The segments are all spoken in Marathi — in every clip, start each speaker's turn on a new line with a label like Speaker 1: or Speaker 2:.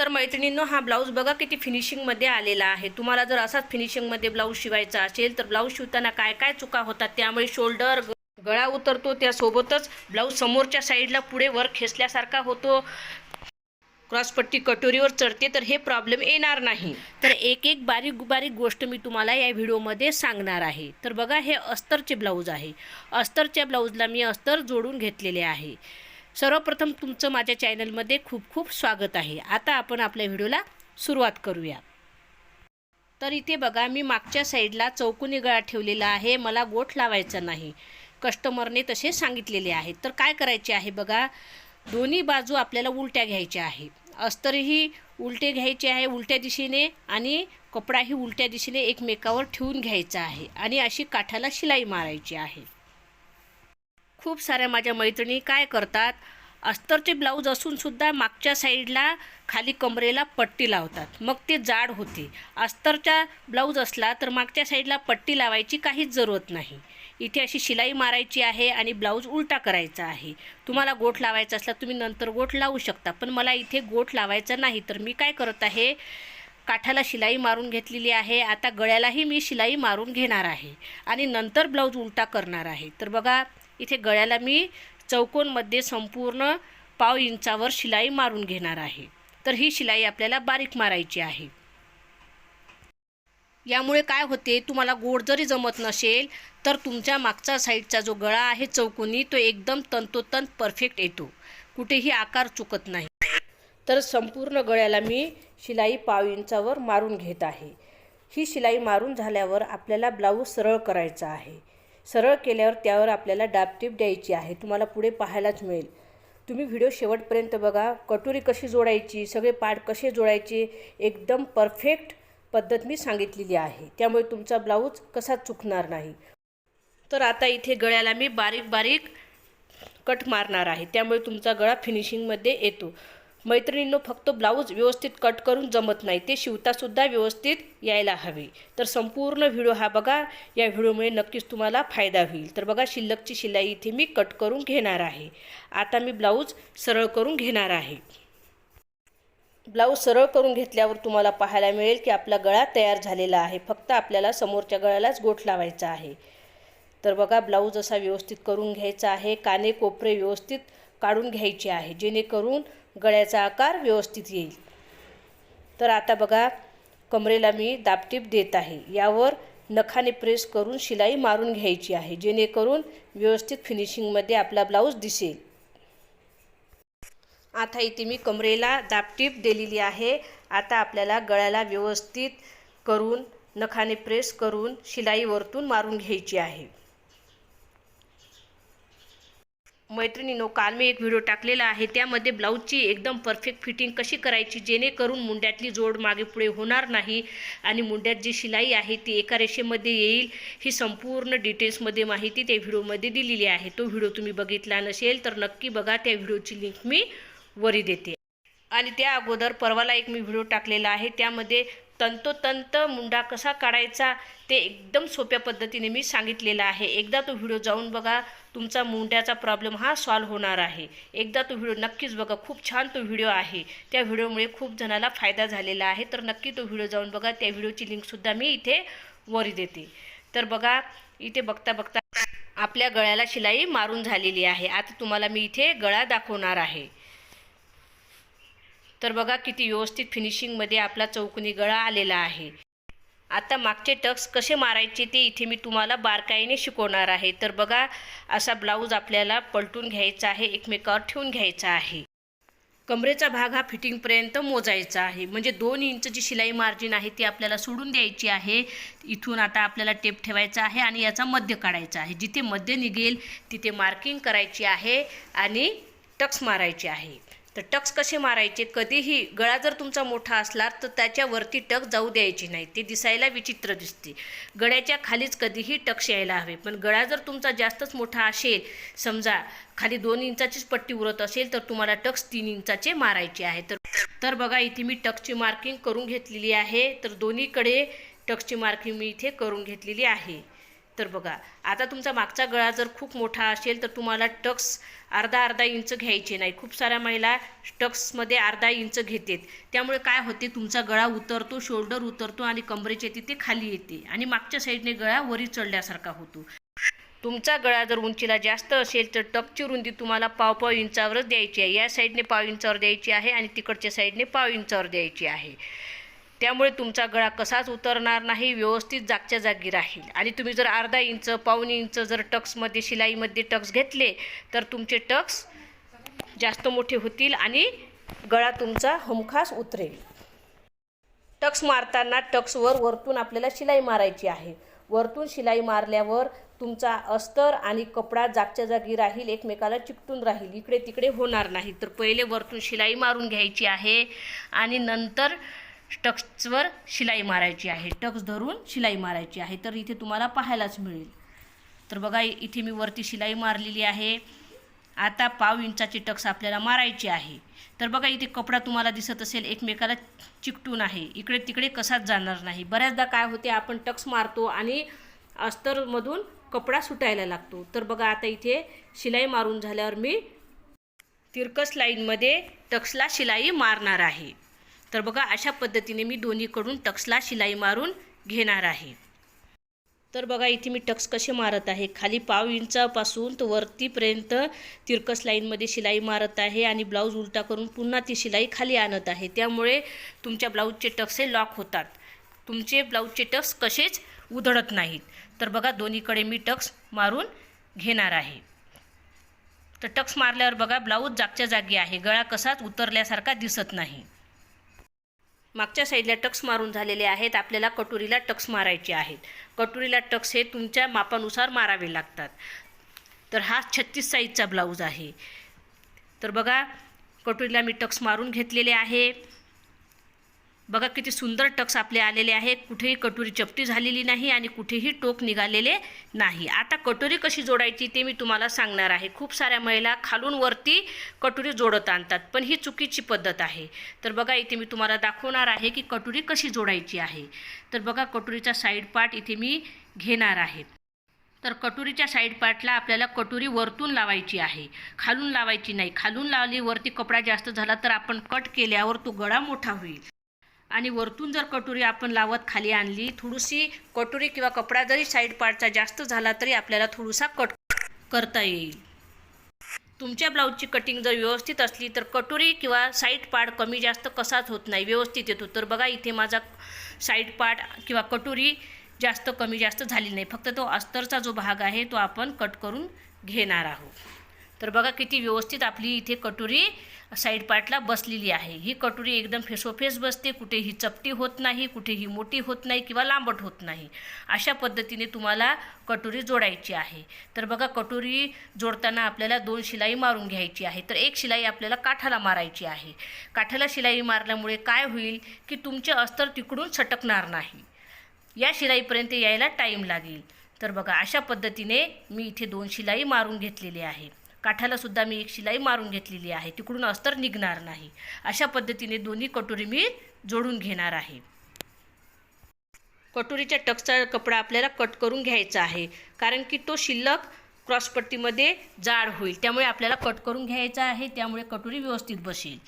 Speaker 1: तर मैत्रिणींनो हा ब्लाऊज बघा किती फिनिशिंगमध्ये आलेला आहे. तुम्हाला जर असाच फिनिशिंगमध्ये ब्लाऊज शिवायचा असेल तर ब्लाऊज शिवताना काय काय चुका होतात? त्यामुळे शोल्डर ग- गळा उतरतो त्यासोबतच ब्लाऊज समोरच्या साईडला पुढे वर खेचल्यासारखा होतो. क्रॉसपट्टी कटोरीवर चढते तर हे प्रॉब्लेम येणार नाही. तर एक एक बारीक बारीक गोष्ट मी तुम्हाला या व्हिडिओमध्ये सांगणार आहे. तर बघा हे अस्तरचे ब्लाऊज आहे. अस्तरच्या ब्लाऊजला मी अस्तर जोडून घेतलेले आहे. सर्वप्रथम तुमचं माझ्या चॅनलमध्ये खूप खूप स्वागत आहे. आता आपण आपल्या व्हिडिओला सुरुवात करूया. तर इथे बघा मी मागच्या साईडला चौकोनी गळा ठेवलेला आहे. मला गोठ लावायचा नाही. कस्टमरने तसे सांगितलेले आहे तर काय करायचे आहे बघा दोन्ही बाजू आपल्याला उलट्या घ्यायच्या आहे. अस्तरही उलटे घ्यायचे आहे उलट्या दिशेने आणि कपडाही उलट्या दिशेने एकमेकावर ठेवून घ्यायचा आहे आणि अशी काठाला शिलाई मारायची आहे. खूप साऱ्या माझ्या मैत्रिणी काय करतात? अस्तरचे ब्लाऊज असून सुद्धा मागच्या साईडला खाली कमरेला पट्टी लावतात. मग ते जाड होते. अस्तरचा ब्लाऊज असला तर मागच्या साईडला पट्टी लावायची काहीच जरूरत नाही. इथे अशी शिलाई मारायची आहे आणि ब्लाऊज उलटा करायचा आहे. तुम्हाला गोठ लावायचा असला तुम्ही नंतर गोठ लावू शकता पण मला इथे गोठ लावायचा नाही. तर मी काय करत आहे? काठाला शिलाई मारून घेतलेली आहे. आता गळ्यालाही मी शिलाई मारून घेणार आहे आणि नंतर ब्लाऊज उलटा करणार आहे. तर बघा इथे गळ्याला मी चौकोनमध्ये संपूर्ण पाव इंचावर शिलाई मारून घेणार आहे. तर ही शिलाई आपल्याला बारीक मारायची आहे. यामुळे काय होते तुम्हाला गोड जरी जमत नसेल तर तुमच्या मागचा साईडचा जो गळा आहे चौकोनी तो एकदम तंतोतंत परफेक्ट येतो. कुठेही आकार चुकत नाही. तर संपूर्ण गळ्याला मी शिलाई पाव इंचावर मारून घेत आहे. ही शिलाई मारून झाल्यावर आपल्याला ब्लाऊज सरळ करायचा आहे. सरळ केल्यावर त्यावर आपल्याला डापटीप द्यायची आहे. तुम्हाला पुढे पाहायलाच मिळेल. तुम्ही व्हिडिओ शेवटपर्यंत बघा. कटोरी कशी जोडायची सगळे पार्ट कसे जोडायचे एकदम परफेक्ट पद्धत मी सांगितलेली आहे. त्यामुळे तुमचा ब्लाऊज कसा चुकणार नाही. तर आता इथे गळ्याला मी बारीक बारीक कट मारणार आहे. त्यामुळे तुमचा गळा फिनिशिंगमध्ये येतो. मैत्रिणींनो फक्त ब्लाऊज व्यवस्थित कट करून जमत नाही. ते शिवतासुद्धा व्यवस्थित यायला हवे. तर संपूर्ण व्हिडिओ हा बघा. या व्हिडिओमुळे नक्कीच तुम्हाला फायदा होईल. तर बघा शिल्लकची शिलाई इथे मी कट करून घेणार आहे. आता मी ब्लाऊज सरळ करून घेणार आहे. ब्लाऊज सरळ करून घेतल्यावर तुम्हाला पाहायला मिळेल की आपला गळा तयार झालेला आहे. फक्त आपल्याला समोरच्या गळ्यालाच गोठ लावायचा आहे. तर बघा ब्लाऊज असा व्यवस्थित करून घ्यायचा आहे. काने कोपरे व्यवस्थित काढून घ्यायचे आहे. जेणेकरून गळ्याचा आकार व्यवस्थित येईल. तर आता बघा कमरेला मी दाबटीप देत आहे. यावर नखाने प्रेस करून शिलाई मारून घ्यायची आहे जेणेकरून व्यवस्थित फिनिशिंगमध्ये आपला ब्लाऊज दिसेल. आता इथे मी कमरेला दाबटीप दिलेली आहे. आता आपल्याला गळ्याला व्यवस्थित करून नखाने प्रेस करून शिलाई वरतून मारून घ्यायची आहे. मैत्रिणीनो काल मी एक व्हिडिओ टाकलेला आहे. त्यामध्ये ब्लाऊजची एकदम परफेक्ट फिटिंग कशी करायची जेणेकरून मुंड्यातली जोड मागे पुढे होणार नाही आणि मुंड्यात जी शिलाई आहे ती एका रेषेमध्ये येईल ही संपूर्ण डिटेल्समध्ये माहिती त्या व्हिडिओमध्ये दिलेली आहे. तो व्हिडिओ तुम्ही बघितला नसेल तर नक्की बघा. त्या व्हिडिओची लिंक मी वरी देते. आणि त्या अगोदर परवाला एक मी व्हिडिओ टाकलेला आहे. त्यामध्ये तंतोतंत मुंडा कसा काढायचा ते एकदम सोप्या पद्धतीने मी सांगितलेला आहे. एकदा तो व्हिडिओ जाऊन बघा तुमचा मुंड्याचा प्रॉब्लेम हा सॉल्व होणार आहे. एकदा तो व्हिडिओ नक्कीच बघा खूप छान तो व्हिडिओ आहे. त्या व्हिडिओमुळे खूप जणाला फायदा झालेला आहे. तर नक्की तो व्हिडिओ जाऊन बघा त्या व्हिडिओची लिंकसुद्धा मी इथे वरी देते. तर बघा इथे बघता बघता आपल्या गळ्याला शिलाई मारून झालेली आहे. आता तुम्हाला मी इथे गळा दाखवणार आहे. तर बघा किती व्यवस्थित फिनिशिंगमध्ये आपला चौकोनी गळा आलेला आहे. आता मागचे टक्स कसे मारायचे ते इथे मी तुम्हाला बारकाईने शिकवणार आहे. तर बघा असा ब्लाऊज आपल्याला पलटून घ्यायचा आहे एकमेकावर ठेवून घ्यायचा आहे. कमरेचा भाग हा फिटिंगपर्यंत मोजायचा आहे. म्हणजे दोन इंचची शिलाई मार्जिन आहे ती आपल्याला सोडून द्यायची आहे. इथून आता आपल्याला टेप ठेवायचा आहे आणि याचा मध्य काढायचा आहे. जिथे मध्य निघेल तिथे मार्किंग करायची आहे आणि टक्स मारायचे आहे. टक्स कसे मारायचे? कधीही गळा जर तुमचा मोठा असला तर त्याच्यावरती टक जाऊ द्यायची नाही. ते दिसायला विचित्र दिसते. गळ्याच्या खालीच कधीही टक्स यायला हवे. पण गळा जर तुमचा जास्तच मोठा असेल समजा खाली दोन इंचाचीच पट्टी उरत असेल तर तुम्हाला टक्स तीन इंचाचे मारायचे आहे. तर तर बघा इथे मी टक्सची मार्किंग करून घेतलेली आहे. तर दोन्हीकडे टक्सची मार्किंग मी इथे करून घेतलेली आहे. तर बघा आता तुमचा मागचा गळा जर खूप मोठा असेल तर तुम्हाला टक्स अर्धा अर्धा इंच घ्यायचे नाही. खूप साऱ्या महिला टक्समध्ये अर्धा इंच घेतात. त्यामुळे काय होते तुमचा गळा उतरतो शोल्डर उतरतो आणि कमरेचे तिथे खाली येते आणि मागच्या साईडने गळा वरी चढल्यासारखा होतो. तुमचा गळा जर उंचीला जास्त असेल तर टकची रुंदी तुम्हाला पाव पाव इंचावरच द्यायची आहे. या साईडने पाव इंचावर द्यायची आहे आणि तिकडच्या साईडने पाव इंचावर द्यायची आहे. त्यामुळे तुमचा गळा कसाच उतरणार नाही व्यवस्थित जागच्या जागी राहील. आणि तुम्ही जर अर्धा इंच पाऊण इंच जर टक्समध्ये शिलाईमध्ये टक्स घेतले तर तुमचे टक्स जास्त मोठे होतील आणि गळा तुमचा हमखास उतरेल. टक्स मारताना टक्सवर वरतून आपल्याला शिलाई मारायची आहे. वरतून शिलाई मारल्यावर तुमचा अस्तर आणि कपडा जागच्या जागी राहील एकमेकाला चिकटून राहील. इकडे तिकडे होणार नाही. तर पहिले वरतून शिलाई मारून घ्यायची आहे आणि नंतर टक्सवर शिलाई मारायची आहे. टक्स धरून शिलाई मारायची आहे. तर इथे तुम्हाला पाहायलाच मिळेल. तर बघा इथे मी वरती शिलाई मारलेली आहे. आता पाव इंचाची टक्स आपल्याला मारायची आहे. तर बघा इथे कपडा तुम्हाला दिसत असेल. एकमेकाला चिकटून आहे. इकडे तिकडे कसाच जाणार नाही. बऱ्याचदा काय होते आपण टक्स मारतो आणि अस्तरमधून कपडा सुटायला लागतो. तर बघा आता इथे शिलाई मारून झाल्यावर मी तिरकस लाईनमध्ये टक्सला शिलाई मारणार आहे. तर बघा अशा पद्धतीने मी दोन्हीकडून टक्सला शिलाई मारून घेणार आहे. तर बघा इथे मी टक्स कसे मारत आहे. खाली पाव इंचापासून तर वरतीपर्यंत तिरकस लाईनमध्ये शिलाई मारत आहे आणि ब्लाऊज उलटा करून पुन्हा ती शिलाई खाली आणत आहे. त्यामुळे तुमच्या ब्लाऊजचे टक्स हे लॉक होतात. तुमचे ब्लाऊजचे टक्स कसेच उधळत नाहीत. तर बघा दोन्हीकडे मी टक्स मारून घेणार आहे. तर टक्स मारल्यावर बघा ब्लाऊज जागच्या जागी आहे. गळा कसाच उतरल्यासारखा दिसत नाही. मागच्या साईडला टक्स मारून झालेले आहेत. आपल्याला कटोरीला टक्स मारायचे आहेत. कटोरीला टक्स हे तुमच्या मापानुसार मारावे लागतात. तर हा छत्तीस साईजचा ब्लाऊज आहे. तर बघा कटोरीला मी टक्स मारून घेतलेले आहे. बघा किती सुंदर टक्स आपले आलेले आहे कुठेही कटोरी चपटी झालेली नाही आणि कुठेही टोक निघालेले नाही. आता कटोरी कशी जोडायची ते मी तुम्हाला सांगणार आहे. खूप साऱ्या महिला खालून वरती कटोरी जोडत आणतात. पण ही चुकीची पद्धत आहे. तर बघा इथे मी तुम्हाला दाखवणार आहे की कटोरी कशी जोडायची आहे. तर बघा कटोरीचा साईड पार्ट इथे मी घेणार आहे. तर कटोरीच्या साईड पार्टला आपल्याला कटोरी वरतून लावायची आहे. खालून लावायची नाही. खालून लावली वरती कपडा जास्त झाला तर आपण कट केल्यावर तो गळा मोठा होईल. आणि वरतून जर कटोरी आपण लावत खाली आणली थोडीशी कटोरी किंवा कपडा जरी साईड पार्टचा जास्त झाला तरी आपल्याला थोडासा कट करता येईल. तुमच्या ब्लाऊजची कटिंग जर व्यवस्थित असली तर कटोरी किंवा साईड पार्ट कमी जास्त कसाच होत नाही व्यवस्थित येतो. तर बघा इथे माझा साईड पार्ट किंवा कटोरी जास्त कमी जास्त झाली नाही. फक्त तो अस्तरचा जो भाग आहे तो आपण कट करून घेणार आहोत. तर बघा किती व्यवस्थित आपली इथे कटोरी साईड पार्टला बसलेली आहे. ही कटोरी एकदम फेसोफेस बसते कुठेही चपटी होत नाही कुठेही मोठी होत नाही किंवा लांबट होत नाही. अशा पद्धतीने तुम्हाला कटोरी जोडायची आहे. तर बघा कटोरी जोडताना आपल्याला दोन शिलाई मारून घ्यायची आहे. तर एक शिलाई आपल्याला काठाला मारायची आहे. काठाला शिलाई मारल्यामुळे काय होईल की तुमचे अस्तर तिकडून सटकणार नाही. या शिलाईपर्यंत यायला टाईम लागेल. तर बघा अशा पद्धतीने मी इथे दोन शिलाई मारून घेतलेली आहे. काठाला सुद्धा मी एक शिलाई मारून घेतलेली आहे. तिकडून अस्तर निघणार नाही. अशा पद्धतीने दोन्ही कटोरी मी जोडून घेणार आहे. कटोरीच्या टक्सचा कपडा आपल्याला कट करून घ्यायचा आहे. कारण की तो शिल्लक क्रॉसपट्टीमध्ये जाड होईल. त्यामुळे आपल्याला कट करून घ्यायचा आहे. त्यामुळे कटोरी व्यवस्थित बसेल.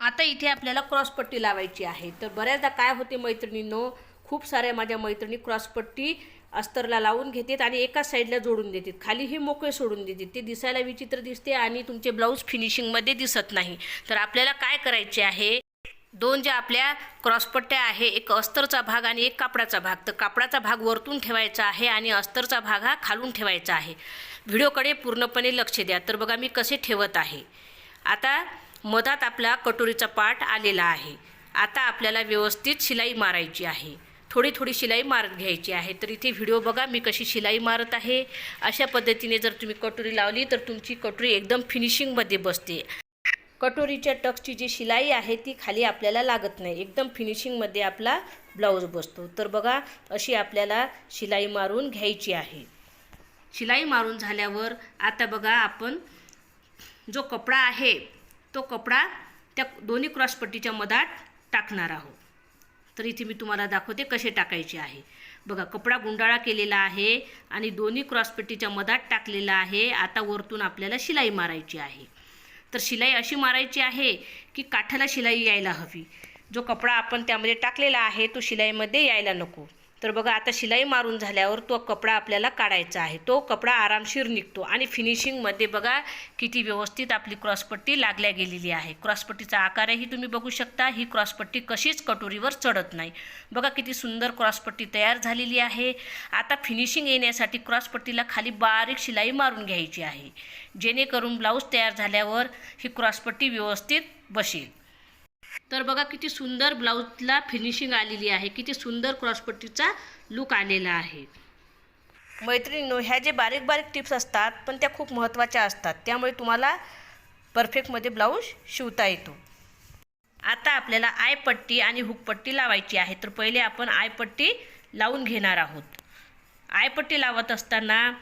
Speaker 1: आता इथे आपल्याला क्रॉसपट्टी लावायची आहे. तर बऱ्याचदा काय होते मैत्रिणींनो खूप साऱ्या माझ्या मैत्रिणी क्रॉसपट्टी अस्तरला लावून घेतात आणि एकाच साईडला जोडून देतात. खाली हे मोकळे सोडून देतात. ते दिसायला विचित्र दिसते आणि तुमचे ब्लाऊज फिनिशिंगमध्ये दिसत नाही. तर आपल्याला काय करायचे आहे? दोन ज्या आपल्या क्रॉसपट्ट्या आहे एक अस्तरचा भाग आणि एक कापडाचा भाग. तर कापडाचा भाग वरतून ठेवायचा आहे आणि अस्तरचा भाग हा खालून ठेवायचा आहे. व्हिडिओकडे पूर्णपणे लक्ष द्या. तर बघा मी कसे ठेवत आहे. आता मधात आपला कटोरीचा पाठ आलेला आहे. आता आपल्याला व्यवस्थित शिलाई मारायची आहे. थोडी थोडी शिलाई मारत घ्यायची आहे. तर इथे व्हिडिओ बघा मी कशी शिलाई मारत आहे. अशा पद्धतीने जर तुम्ही कटोरी लावली तर तुमची कटोरी एकदम फिनिशिंगमध्ये बसते. कटोरीच्या टक्सची जी शिलाई आहे ती खाली आपल्याला लागत नाही. एकदम फिनिशिंगमध्ये आपला ब्लाऊज बसतो. तर बघा अशी आपल्याला शिलाई मारून घ्यायची आहे. शिलाई मारून झाल्यावर आता बघा आपण जो कपडा आहे तो कपडा त्या दोन्ही क्रॉसपट्टीच्या मधात टाकणार आहोत. तर इथे मी तुम्हाला दाखवते कसे टाकायचे आहे. बघा कपडा गुंडाळा केलेला आहे आणि दोन्ही क्रॉसपेटीच्या मधात टाकलेला आहे. आता वरतून आपल्याला शिलाई मारायची आहे. तर शिलाई अशी मारायची आहे की काठाला शिलाई यायला हवी. जो कपडा आपण त्यामध्ये टाकलेला आहे तो शिलाईमध्ये यायला नको. तर बघा आता शिलाई मारून झाल्यावर तो कपडा आपल्याला काढायचा आहे. तो कपडा आरामशीर निघतो आणि फिनिशिंगमध्ये बघा किती व्यवस्थित आपली क्रॉसपट्टी लागल्या गेलेली आहे. क्रॉसपट्टीचा आकारही तुम्ही बघू शकता. ही क्रॉसपट्टी कशीच कटोरीवर चढत नाही. बघा किती सुंदर क्रॉसपट्टी तयार झालेली आहे. आता फिनिशिंग येण्यासाठी क्रॉसपट्टीला खाली बारीक शिलाई मारून घ्यायची आहे. जेणेकरून ब्लाऊज तयार झाल्यावर ही क्रॉसपट्टी व्यवस्थित बसेल. तर बघा किती सुंदर ब्लाऊजला फिनिशिंग आलेली आहे. किती सुंदर क्रॉसपट्टीचा लुक आलेला आहे. मैत्रिणींनो ह्या जे बारीक बारीक टिप्स असतात पण त्या खूप महत्त्वाच्या असतात. त्यामुळे तुम्हाला परफेक्टमध्ये ब्लाऊज शिवता येतो. आता आपल्याला आयपट्टी आणि हुकपट्टी लावायची आहे. तर पहिले आपण आयपट्टी लावून घेणार आहोत. आयपट्टी लावत असताना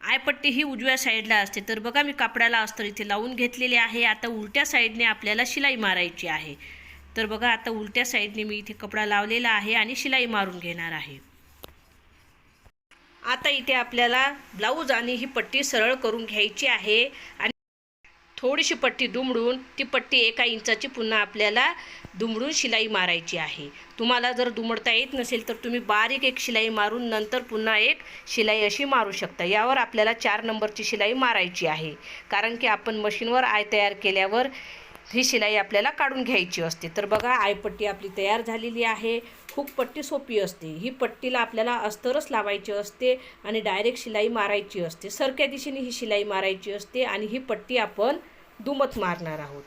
Speaker 1: आयपट्टी ही उजव्या साईडला असते. तर बघा मी कापडाला अस्तर इथे लावून घेतलेले आहे. आता उलट्या साईडने आपल्याला शिलाई मारायची आहे. तर बघा आता उलट्या साईडने मी इथे कपडा लावलेला आहे आणि शिलाई मारून घेणार आहे. आता इथे आपल्याला ब्लाऊज आणि ही पट्टी सरळ करून घ्यायची आहे. आणि थोडीशी पट्टी दुमडून ती पट्टी एका इंचाची पुन्हा आपल्याला दुमडून शिलाई मारायची आहे. तुम्हाला जर दुमडता येत नसेल तर तुम्ही बारीक एक शिलाई मारून नंतर पुन्हा एक शिलाई अशी मारू शकता. यावर आपल्याला चार नंबरची शिलाई मारायची आहे. कारण की आपण मशीनवर आय तयार केल्यावर ही शिलाई आपल्याला काढून घ्यायची असते. तर बघा आयपट्टी आपली तयार झालेली आहे. खूप पट्टी सोपी असते. ही पट्टीला आपल्याला अस्तरच लावायची असते आणि डायरेक्ट शिलाई मारायची असते. सरक्या दिशेने ही शिलाई मारायची असते आणि ही पट्टी आपण दुमत मारणार आहोत.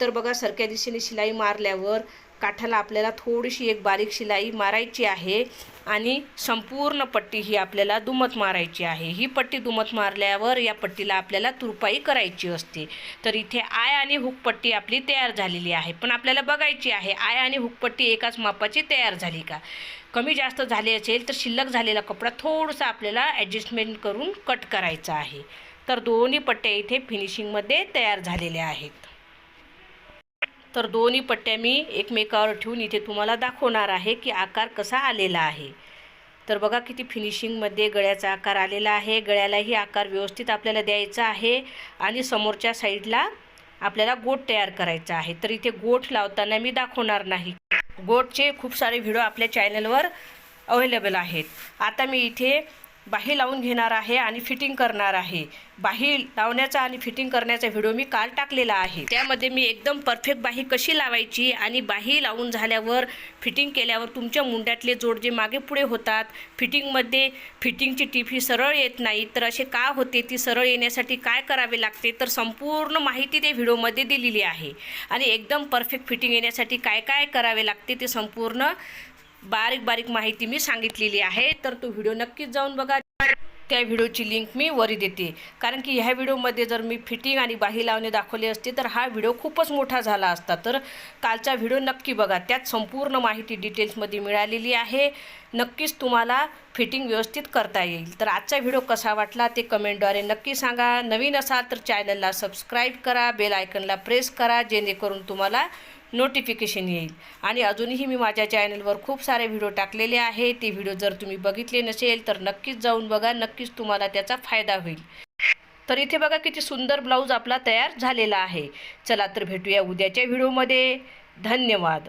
Speaker 1: तर बघा सरक्या दिशेने शिलाई मारल्यावर काठाला आपल्याला थोडीशी एक बारीक शिलाई मारायची आहे आणि संपूर्ण पट्टी ही आपल्याला दुमत मारायची आहे. ही पट्टी दुमत मारल्यावर या पट्टीला आपल्याला तुरपाई करायची असते. तर इथे आय आणि हुकपट्टी आपली तयार झालेली आहे. पण आपल्याला बघायची आहे आय आणि हुकपट्टी एकाच मापाची तयार झाली का? कमी जास्त झाली असेल तर शिल्लक झालेला कपडा थोडंसं आपल्याला ॲडजस्टमेंट करून कट करायचा आहे. तर दोन्ही पट्ट्या इथे फिनिशिंगमध्ये तयार झालेल्या आहेत. तर दोन्ही पट्ट्या मी एकमेकावर ठेवून इथे तुम्हाला दाखवणार आहे की आकार कसा आलेला आहे. तर बघा किती फिनिशिंगमध्ये गळ्याचा आकार आलेला आहे. गळ्यालाही आकार व्यवस्थित आपल्याला द्यायचा आहे आणि समोरच्या साईडला आपल्याला गोट तयार करायचा आहे. तर इथे गोठ लावताना मी दाखवणार नाही. गोटचे खूप सारे व्हिडिओ आपल्या चॅनलवर अवेलेबल आहेत. आता मी इथे बाही लावून घेणार आहे आणि फिटिंग करणार आहे. बाही लावण्याचा आणि फिटिंग करण्याचा व्हिडिओ मी काल टाकलेला आहे. त्यामध्ये मी एकदम परफेक्ट बाही कशी लावायची आणि बाही लावून झाल्यावर फिटिंग केल्यावर तुमच्या मुंड्यातले जोड जे मागे पुढे होतात फिटिंगमध्ये फिटिंगची टीप ही सरळ येत नाही. तर असे का होते? ती सरळ येण्यासाठी काय करावे लागते? तर संपूर्ण माहिती ते व्हिडिओमध्ये दिलेली आहे. आणि एकदम परफेक्ट फिटिंग येण्यासाठी काय काय करावे लागते ते संपूर्ण बारीक बारीक माहिती मी सांगितलेली आहे तर तो व्हिडिओ नक्कीच जाऊन बघा. त्या व्हिडिओची लिंक मी वरी देते. कारण की ह्या व्हिडिओमध्ये जर मी फिटिंग आणि बाही लावणे दाखवले असते तर हा व्हिडिओ खूपच मोठा झाला असता. तर कालचा व्हिडिओ नक्की बघा. त्यात संपूर्ण माहिती डिटेल्समध्ये मिळालेली आहे. नक्कीच तुम्हाला फिटिंग व्यवस्थित करता येईल. तर आजचा व्हिडिओ कसा वाटला ते कमेंटद्वारे नक्की सांगा. नवीन असाल तर चॅनलला सबस्क्राईब करा. बेल आयकनला प्रेस करा जेणेकरून तुम्हाला नोटिफिकेशन येईल. आणि अजूनही मी माझ्या चॅनलवर खूप सारे व्हिडिओ टाकलेले आहे ते व्हिडिओ जर तुम्ही बघितले नसेल तर नक्कीच जाऊन बघा. नक्कीच तुम्हाला त्याचा फायदा होईल. तर इथे बघा किती सुंदर ब्लाऊज आपला तयार झालेला आहे. चला तर भेटूया उद्याच्या व्हिडिओमध्ये धन्यवाद.